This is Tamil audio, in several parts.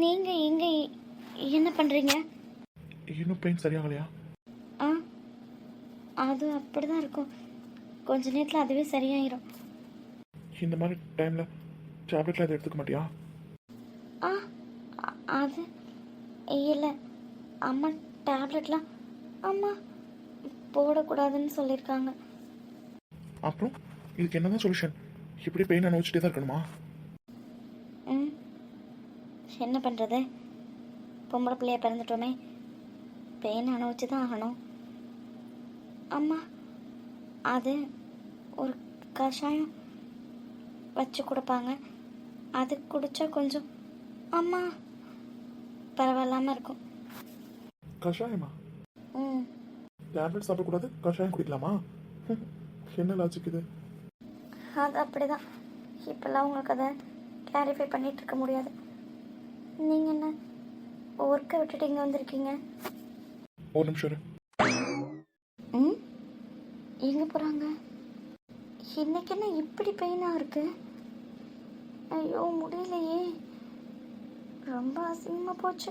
நீங்கள் எங்கே என்ன பண்ணுறீங்க இன்னும் பெயின் சரியாகலையா? ஆ அது அப்படி தான் இருக்கும். கொஞ்ச நேரத்தில் அதுவே சரியாயிரும். இந்த மாதிரி டைமில் டேப்லெட்லாம் எதுவும் எடுத்துக்க மாட்டியா? ஆ அ- அது இல்லை. அம்மா டேப்லெட்லாம் அம்மா போடக்கூடாதுன்னு சொல்லியிருக்காங்க. அப்புறம் இதுக்கு என்னதான் சொல்யூஷன் இப்படி பெயின் அனுபவிச்சுட்டே தான் இருக்கணுமா? ம். என்ன பண்ணுறது பொம்பளை பிள்ளைய பிறந்துட்டோமே. பெயின் அனுபவிச்சு தான் ஆகணும். அம்மா அது ஒரு கஷாயம் வச்சு கொடுப்பாங்க. அது குடிச்சா கொஞ்சம் அம்மா பரவாயில்லாமல் இருக்கும். கஷாயமா? ம். டேப்லெட் சாப்பிடக்கூடாது? கஷாயம் குடிக்கலாமா? என்ன லாஜிக் இது? அது அப்படிதான். இப்போல்லாம் உங்களுக்கு அதை கிளாரிஃபை பண்ணிட்டு இருக்க முடியாது. நீங்கள் என்ன ஒர்க்கை விட்டுட்டு இங்கே வந்திருக்கீங்க? ஒரு நிமிஷம். ம்? எங்கே போகிறாங்க இன்னைக்கு என்ன இப்படி பெயினாக இருக்கு? ஐயோ முடியலையே. ரொம்ப அசிங்கமாக போச்சு.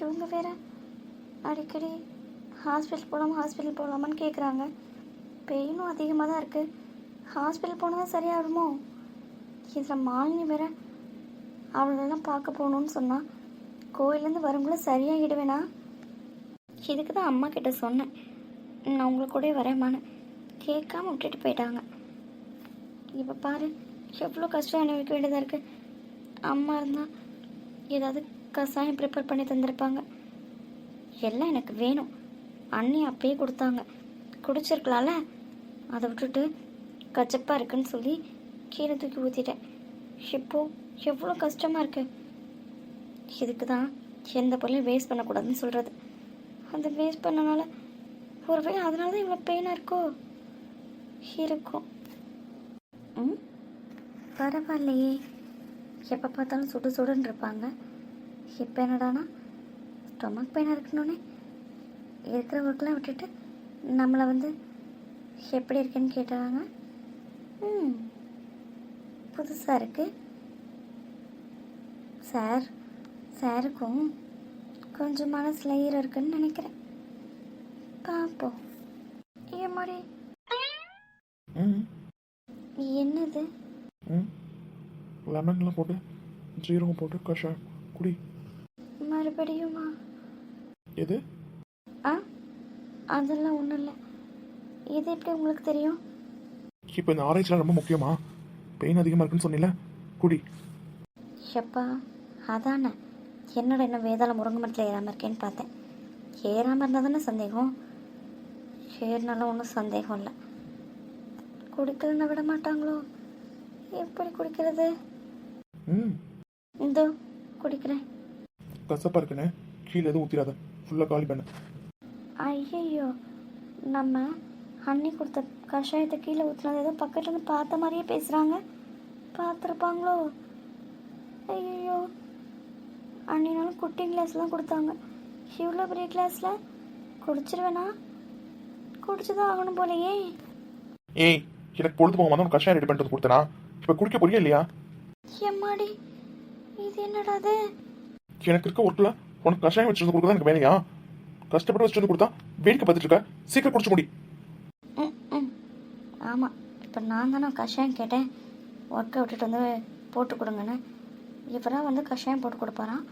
இவங்க வேற அடிக்கடி ஹாஸ்பிட்டல் போகலாமா ஹாஸ்பிட்டல் போகலாமான்னு கேட்குறாங்க பெயினும் அதிகமாக தான் இருக்குது ஹாஸ்பிட்டல் போனால் தான் சரியாகுமோ? இதில் மாலினி வேற அவளெல்லாம் பார்க்க போகணுன்னு சொன்னான் கோயிலேருந்து வரும்போது சரியாகிடுவேனா? இதுக்கு தான் அம்மா கிட்ட சொன்னேன். நான் உங்களை கூட வரேம்மான்னு. கேட்காம விட்டுட்டு போயிட்டாங்க. இப்போ பாரு எவ்வளோ கஷ்டம் அனுபவிக்க வேண்டியதாக இருக்குது அம்மா இருந்தால் ஏதாவது கஷாயம் ப்ரிப்பேர் பண்ணி தந்திருப்பாங்க. எல்லாம் எனக்கு வேணும். அண்ணி அப்பயே கொடுத்தாங்க. குடிச்சிருக்கலாம்ல? அதை விட்டுட்டு கச்சப்பாக இருக்குன்னு சொல்லி கீழே தூக்கி ஊற்றிட்டேன் இப்போ எவ்வளோ கஷ்டமாக இருக்கு? இதுக்கு தான் எந்த பொருளையும் வேஸ்ட் பண்ணக்கூடாதுன்னு சொல்கிறது அந்த வேஸ்ட் பண்ணனால ஒருவேளை அதனால தான் இவ்வளோ பெயினாக இருக்கோ? இருக்கும். ம்? பரவாயில்லையே. எப்போ பார்த்தாலும் சுடு சுடுன்னு இருப்பாங்க. இப்போ என்னடானா ஸ்டொமக் பெயினாக இருக்கணுன்னே இருக்கிற ஒர்க்கெலாம் விட்டுட்டு நம்மளை வந்து எப்படி இருக்குன்னு கேட்டாங்க. புதுசாக இருக்கு. சார் சாருக்கும் கொஞ்சம் மனசில் ஈரம் இருக்குன்னு நினைக்கிறேன். பார்ப்போம் ஏன் மாதிரி ம். என்னது? ம். லெமன்லாம் போட்டு ஜீரகம் போட்டு கஷாயம். குடி. மறுபடியுமா எது? ஆ? அதெல்லாம் ஒன்றும் இல்லை. இது எப்படி உங்களுக்கு தெரியும்? இப்போ இந்த ஆராய்ச்சிலாம் ரொம்ப முக்கியமா? பெயின் அதிகமாக இருக்குன்னு சொன்னில குடி. எப்பா அதானே. என்னோட என்ன வேதாள முருங்கை மரத்தில் ஏறாமல் இருக்கேன்னு பார்த்தேன். ஏறாமல் இருந்தால் தானே சந்தேகம்? ஏறினாலும் ஒன்றும் சந்தேகம் இல்லை. குடிக்கலன்னா விட மாட்டாங்களோ? எப்படி குடிக்கிறது? ம். இந்தோ குடிக்கிறேன். கசப்பாக இருக்குன்னு கீழே எதுவும் ஊற்றிடாத ஃபுல்லாக காலி பண்ணு. ஐயையோ நம்ம அண்ணி கொடுத்த கஷாயத்தை கீழே ஊற்றுனது ஏதோ பக்கத்துல இருந்து பார்த்த மாதிரியே பேசுகிறாங்க பார்த்துருப்பாங்களோ? ஐயோ அண்ணினாலும் குட்டி கிளாஸ் தான் கொடுத்தாங்க. இவ்வளோ பெரிய கிளாஸில் குடிச்சிருவேனா? குடிச்சு தான் ஆகணும் போலையே. ஏய் எனக்கு பொழுது போக வந்து கஷாயம் ரெடி பண்ணிட்டு கொடுத்தனா? இப்போ குடிக்க போறியா இல்லையா? எம்மாடி இது என்னடா அது எனக்கு இருக்க ஒர்க்கில் உனக்கு கஷாயம் வச்சுட்டு வந்து கொடுக்குறது எனக்கு வேலையா? கஷ்டப்பட்டு வச்சுட்டு வந்து கொடுத்தா வேடிக்கை பார்த்துட்டு இருக்க. சீக்கிரம் குடிச்சு முடி. ஆமாம் இப்போ நான் தானே கஷாயம் கேட்டேன். ஒர்க்கை விட்டுட்டு வந்து போட்டு கொடுங்கன்னு. இவராக வந்து கஷாயம் போட்டு கொடுப்பாராம்.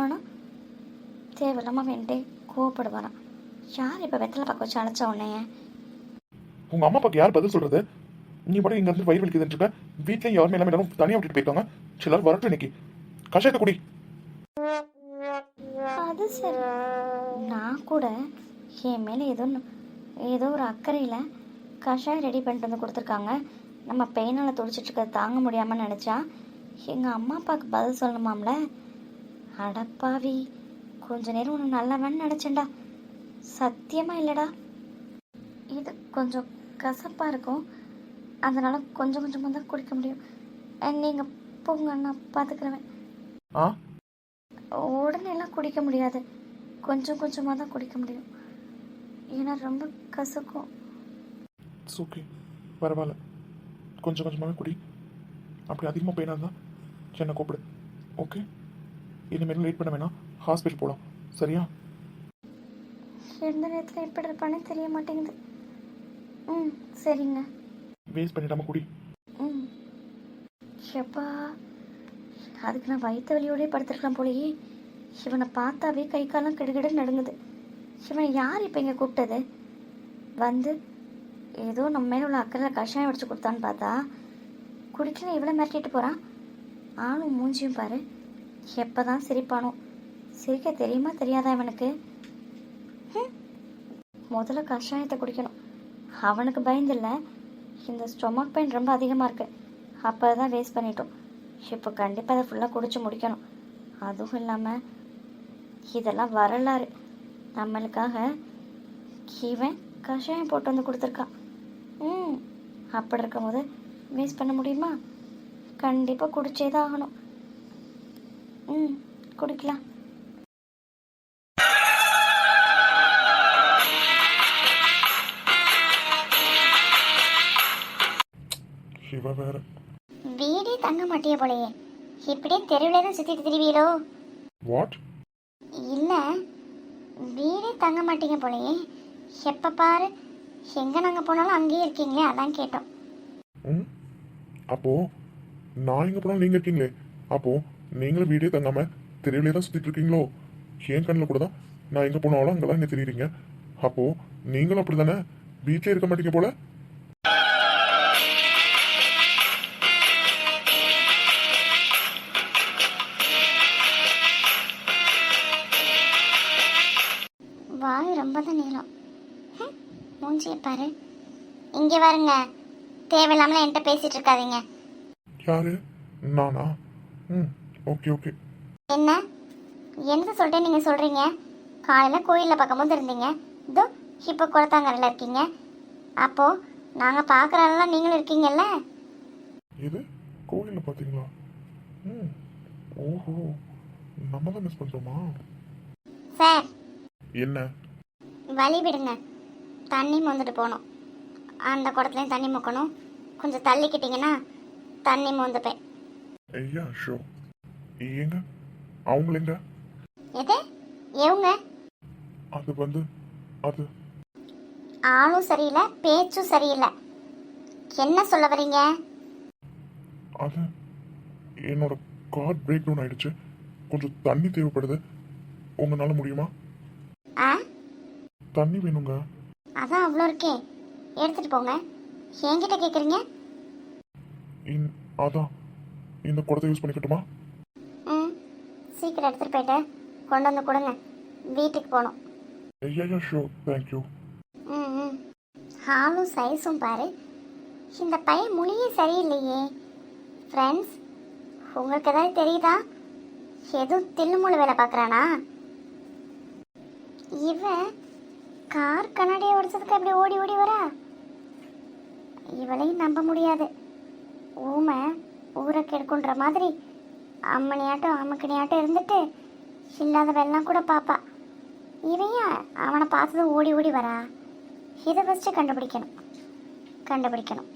ஆனால் தேவையில்லாமல் வேண்டே கோவப்படுவாராம். யார் இப்போ வெத்தலை பக்கம் வச்சு அழைச்ச உடனே உங்க அம்மா அப்பாக்கு யார் பதில் சொல்றது? நீ மட்டும் இங்க இருந்து வயிறு வலிக்குதுன்னு இருக்க. வீட்லயும் யாருமே எல்லாமே எல்லாரும் தனியா விட்டுட்டு போயிருக்காங்க. சிலர் வரட்டும் இன்னைக்கு. கஷாயத்தை குடி. அது சரி. நான் கூட என் மேலே ஏதோ ஏதோ ஒரு அக்கறையில் கஷாயம் ரெடி பண்ணிட்டு வந்து கொடுத்துருக்காங்க. நம்ம பெயினால் துடிச்சிட்டு இருக்கிறத தாங்க முடியாமல் நினச்சா எங்கள் அம்மா அப்பாவுக்கு பதில் சொல்லணுமாம்ல? அடப்பாவி கொஞ்ச நேரம் ஒன்று நல்லவன் நினச்சேன்டா. சத்தியமாக இல்லைடா. இது கொஞ்சம் கசப்பாக இருக்கும். அதனால் கொஞ்சம் கொஞ்சமாக தான் குடிக்க முடியும். நீங்கள் போங்க நான் பார்த்துக்கிறேன் ஆ? உடனே எல்லாம் குடிக்க முடியாது. கொஞ்சம் கொஞ்சமாக தான் குடிக்க முடியும். ஏன்னா ரொம்ப கசக்கும். ஓகே பரவாயில்ல. கொஞ்சம் கொஞ்சமாக குடி. அப்படி அதிகமாக பெயினாக இருந்தால் என்னை கூப்பிடு. ஓகே இனிமேல் லேட் பண்ண வேணாம். ஹாஸ்பிட்டல் போகலாம் சரியா? எந்த நேரத்தில் எப்படி இருப்பானே தெரிய மாட்டேங்குது. ம் சரிங்க. வேஸ்ட் பண்ணிடாம குடி. ம். எப்பா அதுக்கு நான் வயிற்று வலியோடய படுத்துருக்கலாம் போலயே. இவனை பார்த்தாவே கை காலம் கிடுகிடு நடுங்குது. இவனை யார் இப்போ இங்கே கூப்பிட்டது? வந்து ஏதோ நம்ம மேலே உள்ள அக்கறையில் கஷாயம் அடிச்சு கொடுத்தான்னு பார்த்தா குடிக்கல இவ்வளோ மிரட்டிட்டு போகிறான் ஆளும் மூஞ்சியும் பாரு. எப்போ தான் சிரிப்பானோ. சிரிக்க தெரியுமா தெரியாதா இவனுக்கு? முதல்ல கஷாயத்தை குடிக்கணும். அவனுக்கு பயந்தில்லை இந்த ஸ்டொமக் பெயின் ரொம்ப அதிகமாக இருக்குது அப்போ தான் வேஸ்ட் பண்ணிட்டோம். இப்போ கண்டிப்பாக அதை ஃபுல்லாக குடிச்சு முடிக்கணும். அதுவும் இல்லாமல் இதெல்லாம் வரலாறு. நம்மளுக்காக இவன் கஷாயம் போட்டு வந்து கொடுத்துருக்கான். அப்படி இருக்கும்போது வேஸ்ட் பண்ண முடியுமா? கண்டிப்பாக குடிச்சே தான் ஆகணும். ம் குடிக்கலாம். வேற. வீடே தங்க மாட்டிய போலயே. இப்படியே தெருவில் தான் சுற்றிட்டு திரிவீரோ வாட் இல்லை வீடே தங்க மாட்டீங்க போலயே. எப்போ பாரு எங்கே நாங்கள் போனாலும் அங்கேயே இருக்கீங்களே அதான் கேட்டோம். ம் அப்போ நான் எங்க போனாலும் நீங்க இருக்கீங்களே. அப்போ நீங்களும் வீடே தங்காம தெருவிலே தான் சுற்றிட்டு இருக்கீங்களோ? என் கண்ணில் கூட தான் நான் எங்க போனாலும் அங்கதான் என்ன தெரியுறீங்க அப்போ நீங்களும் அப்படி தானே வீட்டிலே இருக்க மாட்டீங்க போல? வருங்க தேவையில்லாமல் என்கிட்ட பேசிகிட்டு இருக்காதீங்க. யாரு? நானா? ம் ஓகே ஓகே. என்ன? என்ன சொல்லிட்டு நீங்கள் சொல்கிறீங்க காலையில் கோயிலில் பார்க்கும்போது இருந்தீங்க. இதோ இப்போ குளத்தாங்கரையில் இருக்கீங்க. அப்போது நாங்கள் பார்க்குறதெல்லாம் நீங்களும் இருக்கீங்கல்ல? இது? கோயிலில் பார்த்தீங்களா? ம் ஓஹோ. நம்ம தான் மிஸ் பண்ணிட்டோமா? சார். என்ன? வழி விடுங்க. தண்ணி மோந்துட்டு போகணும் அந்த குடத்துலையும் தண்ணி முக்கணும். கொஞ்சம் தள்ளிக்கிட்டிங்கன்னா தண்ணி மோந்துப்பேன். ஐயா ஷோ. எங்க? அவங்கள எங்க? எது? எவங்க? அது வந்து அது. ஆளும் சரியில்லை பேச்சும் சரியில்லை. என்ன சொல்ல வரீங்க அது என்னோட கார் பிரேக் டவுன் ஆயிடுச்சு. கொஞ்சம் தண்ணி தேவைப்படுது. உங்களால முடியுமா? ஆ? தண்ணி வேணுங்க. அதான் அவ்வளோ இருக்கே. எடுத்துகிட்டு போங்க. என்கிட்ட கேட்குறீங்க இன் அதான். இந்த குடத்தை யூஸ் பண்ணிக்கட்டுமா? ம். சீக்கிரம் எடுத்துகிட்டு போயிட்டு கொண்டு வந்து கொடுங்க. வீட்டுக்கு போகணும். ஐயா ஷோ தேங்க்யூ ம் ம். ஆளும் சைஸும் பாரு. இந்த பையன் மொழியே சரியில்லையே. ஃப்ரெண்ட்ஸ் உங்களுக்கு ஏதாவது தெரியுதா? எதுவும் தில்லுமுள்ளு வேலை பார்க்குறானா? இவன் கார் கண்ணாடியை உடைச்சதுக்கு அப்படி ஓடி ஓடி வரா? இவளையும் நம்ப முடியாது. ஊமை ஊரை கெடுக்குன்ற மாதிரி அம்மனியாட்டம் அம்மக்கனியாட்டம் இருந்துட்டு இல்லாத வெள்ளம் கூட பாப்பா. இவன் ஏன் அவனை பார்த்ததும் ஓடி ஓடி வரா? இதை ஃபஸ்ட்டு கண்டுபிடிக்கணும். கண்டுபிடிக்கணும்.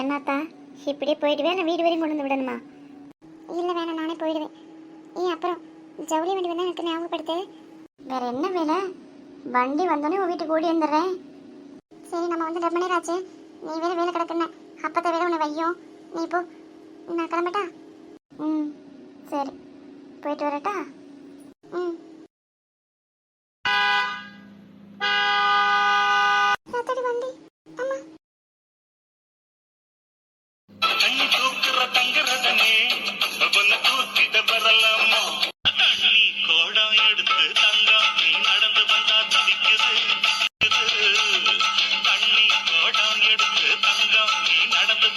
என்னத்தா இப்படியே போயிடுவே நான் வீடு வரையும் கொண்டு வந்து விடணுமா? இல்லை வேணாம் நானே போயிடுவேன். ஏன் அப்புறம் ஜவுளி வண்டி வந்தால் எனக்கு ஞாபகப்படுத்து. வேற என்ன வேலை? வண்டி வந்தோடனே உன் வீட்டுக்கு ஓடி வந்துடுறேன். சரி நம்ம வந்து ரெண்டு நேரம் ஆச்சு. நீ வேற வேலை கிடக்குன அப்பத்தை வேற உன்னை வையும் நீ போ. நான் கிளம்பட்டா? ம் சரி. போயிட்டு வரட்டா? ம். நான் எடுத்து தங்கம் நீ நடந்து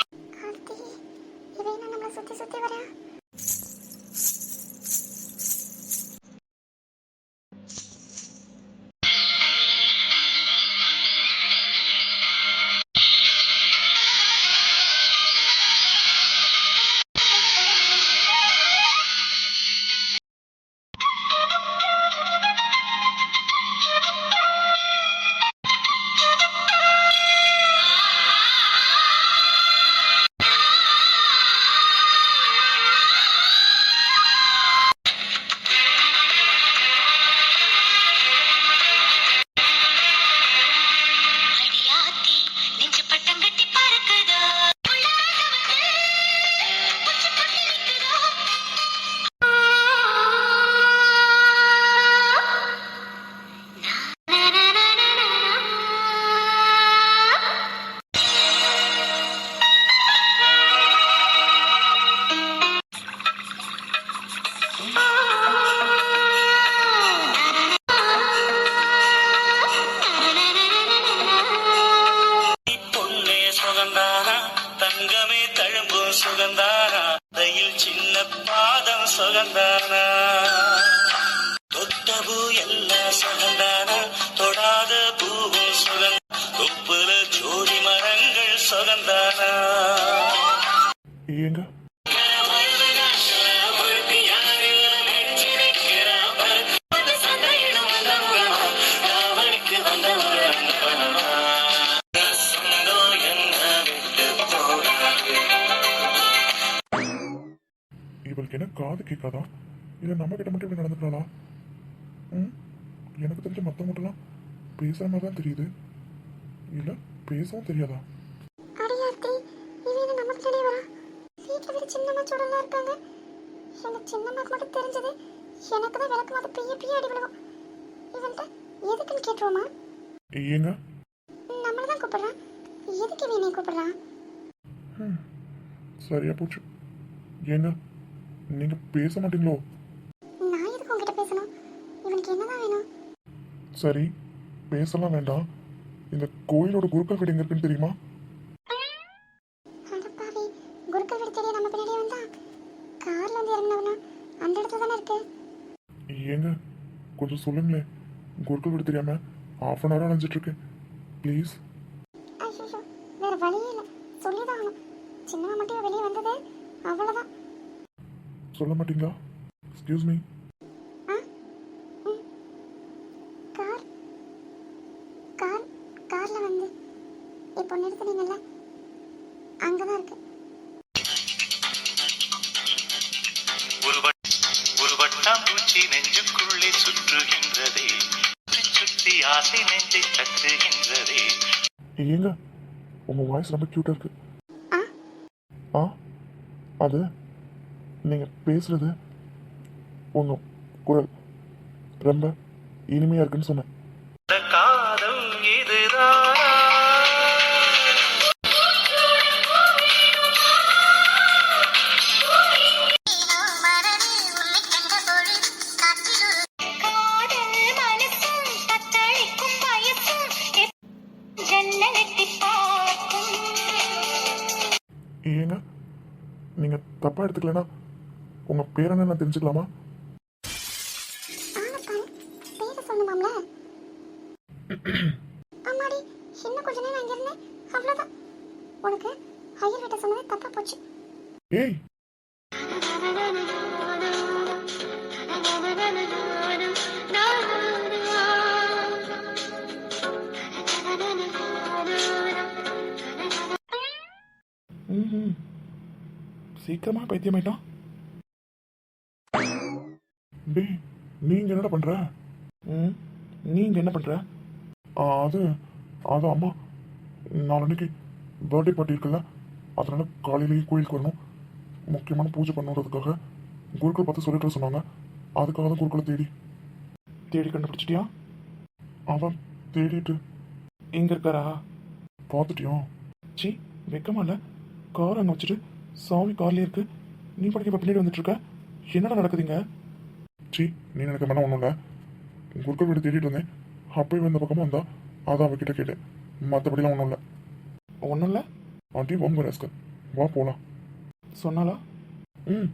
சுத்தி சுத்தி வரா சுகந்தானா? ஏங்க? இவளுக்கு என்ன காது கேட்காதா? இல்லை நம்ம கிட்ட மட்டும் இப்படி நடந்துக்கிறாளா ம்? எனக்கு தெரிஞ்ச மற்றவங்கட்டெல்லாம் பேசுகிற மாதிரி தான் தெரியுது. இல்லை பேசவும் தெரியாதா? சின்னம்மா சூடெல்லாம் இருக்காங்க. எனக்கு சின்னம்மாக்கு மட்டும் தெரிஞ்சது எனக்கு தான் விளக்கு மாதிரி பெய்ய பெய்ய அடி விழுவும் இவன்ட்ட எதுக்குன்னு கேட்டுருவோமா? ஏங்க? நம்மளை தான் கூப்பிடுறான். எதுக்கு இவன் என்னை கூப்பிடுறான்? சரியா போச்சு. ஏங்க நீங்கள் பேச மாட்டீங்களோ? நான் எதுக்கு உங்ககிட்ட பேசணும்? இவனுக்கு என்னதான் வேணும்? சரி பேசலாம் வேண்டாம். இந்த கோயிலோட குருக்கள் வீடு எங்க இருக்குன்னு தெரியுமா அடப்பாவி குருக்கள் வீடு தேடி நம்ம பின்னாடியே வந்தா கார்ல வந்து இறங்கினவனா அந்த இடத்துல தானே இருக்கு ஏங்க கொஞ்சம் சொல்லுங்களேன். குருக்கள் வீடு தெரியாம ஆஃப் அன் ஹவர் அலைஞ்சிட்டு இருக்கேன் ப்ளீஸ் வேற வழியே இல்லை. சொல்லிதான் சின்னம்மா மட்டும் வெளியே வந்தது அவ்வளோதான் சொல்ல மாட்டீங்களா? Excuse me. கார். கார் கார்ல வந்து. இப்போ நிறுத்துனீங்கல்ல அங்கதான் இருக்கு. சுற்றுகின்றதே. சுற்றி சுற்றி ஆசை நெஞ்சை தட்டுகின்றதே. ஏங்க உங்க வாய்ஸ் ரொம்ப க்யூட்டா இருக்கு. ஆ? ஆ? அது நீங்க பேசுறது உங்க குரல் ரொம்ப இனிமையா இருக்குன்னு சொன்னேன். நீங்க தப்பா எடுத்துக்கலனா உங்க பேர் என்ன நான் தெரிஞ்சுக்கலாமா? அம்மாடி இன்னும் கொஞ்ச நேரம் அங்க இருந்தேன் அவ்வளவுதான். உனக்கு ஹையர் வீட்டை சொன்னது தப்பா போச்சு. ஏய் சீக்கிரமா பைத்தியமாயிட்டான் டேய் நீங்க என்னடா பண்ற? ம் நீங்க என்ன பண்ற? அது அது அம்மா நாளன்னைக்கு பர்த்டே பார்ட்டி இருக்குல்ல அதனால காலையிலேயே கோயிலுக்கு வரணும். முக்கியமான பூஜை பண்ணுறதுக்காக குருக்கள் பார்த்து சொல்லிட்டு சொன்னாங்க. அதுக்காக தான் குருக்களை தேடி. தேடி கண்டுபிடிச்சிட்டியா? அவன் தேடிட்டு. எங்க இருக்காரா? பார்த்துட்டியா? சி வெக்கமா இல்ல. கார் அங்கே வச்சுட்டு சாமி கார்லயே இருக்கு. நீ படிக்க இப்போ பின்னாடி வந்துட்டு இருக்க என்னடா நடக்குதுங்க? சி நீ நினைக்க வேணா ஒன்றும் இல்லை. குருக்கள் வீடு தேடிட்டு வந்தேன். அப்பயும் இந்த பக்கமாக வந்தா அதான் அவகிட்ட கேட்டேன். மற்றபடிலாம் ஒன்றும் இல்லை. ஒன்றும் இல்லை? ஆண்டி உங்க ரேஸ்கர் வா போகலாம் சொன்னாலா ம்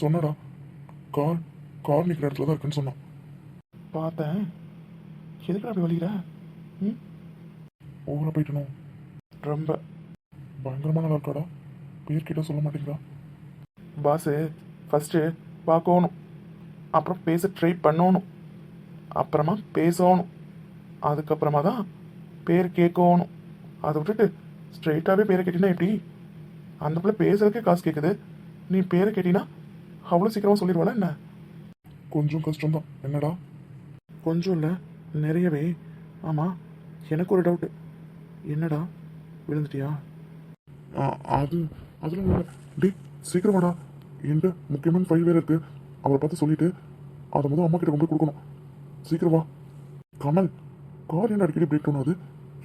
சொன்னடா. கார் கார் நிற்கிற இடத்துல தான் இருக்குன்னு சொன்னான். பார்த்தேன். எதுக்கு அப்படி வலிக்கிற? ம்? ஓவரா போயிட்டணும் ரொம்ப. பயங்கரமா நல்லா இருக்காடா. பேர்கிட்ட சொல்ல மாட்டேங்கிறா. பாஸு ஃபஸ்ட்டு பார்க்கணும். அப்புறம் பேச ட்ரை பண்ணணும். அப்புறமா பேசணும். அதுக்கப்புறமா தான் பேர் கேட்கணும். அதை விட்டுட்டு ஸ்ட்ரெயிட்டாகவே பேரை கேட்டினா எப்படி? அந்த பிள்ளை பேசுறதுக்கே காசு கேட்குது நீ பேரை கேட்டினா அவ்வளோ சீக்கிரமாக சொல்லிடுவாளா என்ன? கொஞ்சம் கஷ்டம்தான். என்னடா? கொஞ்சம் இல்லை நிறையவே. ஆமாம் எனக்கு ஒரு டவுட்டு என்னடா? விழுந்துட்டியா? அது அதெல்லாம் இல்லை டே சீக்கிரமாடா என்கிட்ட முக்கியமான ஃபைல் வேறு இருக்கு. அவரை பார்த்து சொல்லிட்டு அதை முதல் அம்மா கிட்ட கொண்டு கொடுக்கணும். சீக்கிரம் வா. கமல் கார் என்ன அடிக்கடி பிரேக் டவுன் ஆகுது?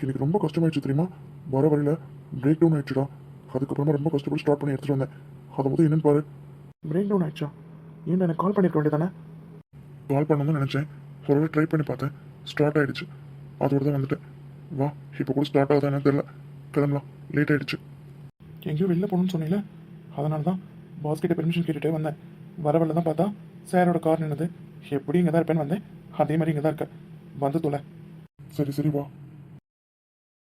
எனக்கு ரொம்ப கஷ்டமாயிடுச்சு தெரியுமா? வர வழியில் பிரேக் டவுன் ஆயிடுச்சுடா. அதுக்கப்புறமா ரொம்ப கஷ்டப்பட்டு ஸ்டார்ட் பண்ணி எடுத்துட்டு வந்தேன். அதை முதல் என்னன்னு பாரு. பிரேக் டவுன் ஆயிடுச்சா? ஏன் எனக்கு கால் பண்ணிருக்க வேண்டியதானே? கால் பண்ணணும்னு நினச்சேன். ஒரு ட்ரை பண்ணி பார்த்தேன். ஸ்டார்ட் ஆயிடுச்சு. அதோட தான் வந்துட்டேன். வா இப்போ கூட ஸ்டார்ட் ஆகுதா எனக்கு தெரியல. கிளம்பலாம். லேட் ஆயிடுச்சு. எங்கேயோ வெளில போகணும்னு சொன்னீங்களே அதனால தான் பாஸ் கிட்ட பெர்மிஷன் கேட்டுட்டே வந்தேன். வர வழில தான் பார்த்தா சாரோட கார் நின்னது. எப்படி இங்கே தான் இருப்பேன்னு வந்தேன். அதே மாதிரி இங்கே தான் இருக்க. வந்து தொலை. சரி சரி வா.